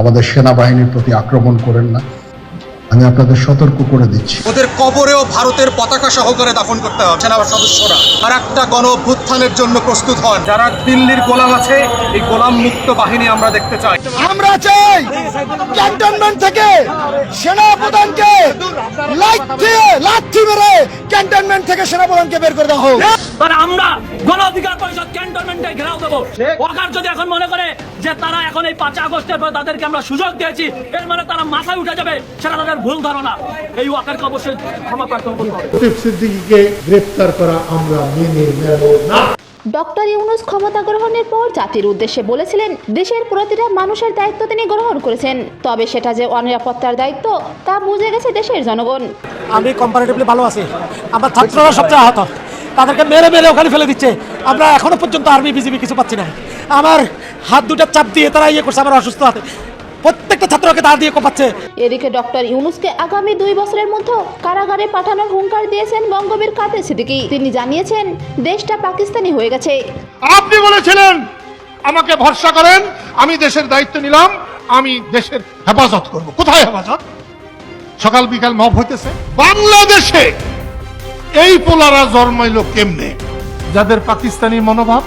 আমাদের সেনাবাহিনীর প্রতি আক্রমণ করেন না। আমি আপনাদের সতর্ক করে দিচ্ছি। ওদের কবরেও ভারতের পতাকা সহকারে দাফন করতে হবে। সেনা সদস্যরা আর একটা গণ অভ্যুত্থানের জন্য প্রস্তুত হন। যারা দিল্লির গোলাম আছে এই গোলাম মুক্ত বাহিনী আমরা দেখতে চাই। আমরা চাই ক্যান্টনমেন্ট থেকে সেনা প্রধানকে লাঠি লাঠি মেরে ক্যান্টনমেন্ট থেকে সেনা প্রধানকে বের করে দেওয়া হোক। আর আমরা ক্যান্টনমেন্টে ঘেরাও দেবো। ওয়াকার যদি এখন মনে করে যে তারা এখন এই পাঁচ আগস্টের পর তাদেরকে আমরা সুযোগ দিয়েছি এর মানে তারা মাথায় উঠে যাবে সেটা তাদের ভুল ধারণা। এই ওয়াকারকে অবশ্যই ক্ষমা প্রার্থনা করতে হবে। সিদ্দিকীকে গ্রেপ্তার করা আমরা মেনে নেব না। ডক্টর ইউনুস ক্ষমতা গ্রহণের পর জাতির উদ্দেশ্যে বলেছিলেন দেশের প্রতিটা মানুষের দায়িত্ব তিনি গ্রহণ করেছেন। তবে সেটা যে অনিরাপত্তার দায়িত্ব তা বুঝে গেছে দেশের জনগণ। আমি কম্পারেটিভলি ভালো আছি। আমার ছাত্ররা সবচেয়ে আহত। তাদেরকে মেরে মেরে ওখানে ফেলে দিচ্ছে। আমরা এখনও পর্যন্ত আর্মি বিজিবি কিছু পাচ্ছি না। আমার হাত দুটা চাপ দিয়ে তারা ইয়ে করছে আমার অসুস্থ হাতে। প্রত্যেকটা ছাত্রকে দাঁড় দিয়ে কোপাচ্ছে। এদিকে ডক্টর ইউনুসকে আগামী দুই বছরের মধ্যে কারাগারে পাঠানোর হুঙ্কার দিয়েছেন বঙ্গবীর কাদের সিদ্দিকী। তিনি জানিয়েছেন দেশটা পাকিস্তানি হয়ে গেছে। আপনি বলেছিলেন আমাকে ভরসা করেন আমি দেশের দায়িত্ব নিলাম আমি দেশের হেফাজত করব। কোথায় হেফাজত? সকাল বিকাল মব হইতেছে। বাংলাদেশে এই পোলারা জন্মাইল কেমনে? যাদের পাকিস্তানি মনোভাব